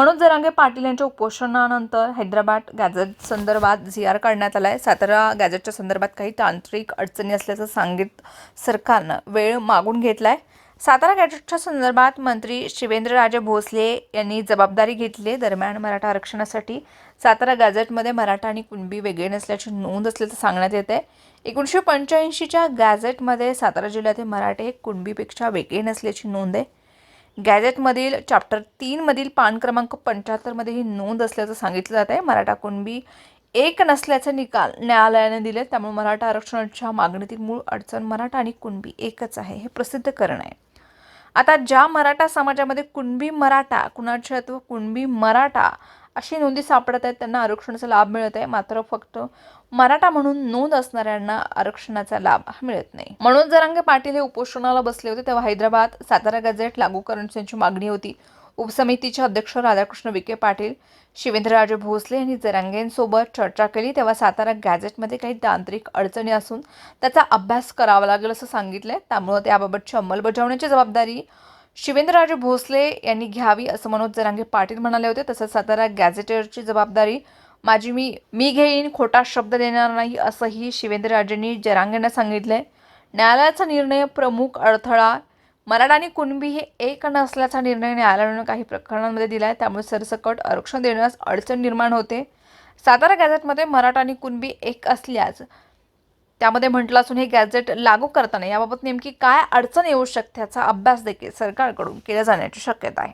मनोज जरांगे पाटील यांच्या उपोषणानंतर हैदराबाद गॅझेट संदर्भात झी आर काढण्यात आला आहे सातारा गॅझेटच्या संदर्भात काही तांत्रिक अडचणी असल्याचं सांगित सरकारनं वेळ मागून घेतला आहे सातारा गॅझेटच्या संदर्भात मंत्री शिवेंद्रराजे भोसले यांनी जबाबदारी घेतली आहे दरम्यान मराठा आरक्षणासाठी. सातारा गॅझेटमध्ये मराठा आणि कुणबी वेगळे नसल्याची नोंद असल्याचं सांगण्यात येत आहे एकोणीसशे पंच्याऐंशीच्या गॅझेटमध्ये सातारा जिल्ह्यातील मराठे हे कुणबीपेक्षा वेगळे नसल्याची नोंद आहे. गॅजेटमधील चॅप्टर तीनमधील पान क्रमांक पंच्याहत्तरमध्ये ही नोंद असल्याचं सांगितलं जात आहे. मराठा कुणबी एक नसल्याचे निकाल न्यायालयाने दिले त्यामुळे मराठा आरक्षणाच्या मागणीतील मूळ अडचण मराठा आणि कुणबी एकच आहे हे प्रसिद्धकरण आहे. आता ज्या मराठा समाजामध्ये कुणबी मराठा कुणाच्या अथवा कुणबी मराठा अशी नोंदी सापडत आहेत त्यांना आरक्षणाचा लाभ मिळत आहे. मात्र फक्त मराठा म्हणून नोंद असणाऱ्यांना आरक्षणाचा लाभ हा मिळत नाही. मनोज जरांगे पाटील हे उपोषणाला बसले होते तेव्हा हैदराबाद सातारा गजेट लागू करण्याची त्यांची मागणी होती. उपसमितीचे अध्यक्ष राधाकृष्ण विखे पाटील शिवेंद्रराजे भोसले यांनी जरांगेंसोबत चर्चा केली. तेव्हा सातारा गॅझेटमध्ये काही तांत्रिक अडचणी असून त्याचा अभ्यास करावा लागेल असं सांगितलं त्यामुळं त्याबाबतची अंमलबजावणीची जबाबदारी शिवेंद्रराजे भोसले यांनी घ्यावी असं मनोज जरांगे पाटील म्हणाले होते. तसंच सातारा गॅझेटरची जबाबदारी माझी मी मी घेईन खोटा शब्द देणार नाही असंही शिवेंद्रराजेंनी जरांगेंना सांगितलंय न्यायालयाचा निर्णय प्रमुख अडथळा मराठा आणि कुणबी हे एक नसल्याचा निर्णय न्यायालयानं काही प्रकरणांमध्ये दिला आहे त्यामुळे सरसकट आरक्षण देण्यास अडचण निर्माण होते. सातारा गॅझेटमध्ये मराठा आणि कुणबी एक असल्यास त्यामध्ये म्हटलं असून हे गॅझेट लागू करताना याबाबत नेमकी काय अडचण येऊ शकते याचा अभ्यास देखील सरकारकडून केला जाण्याची शक्यता आहे.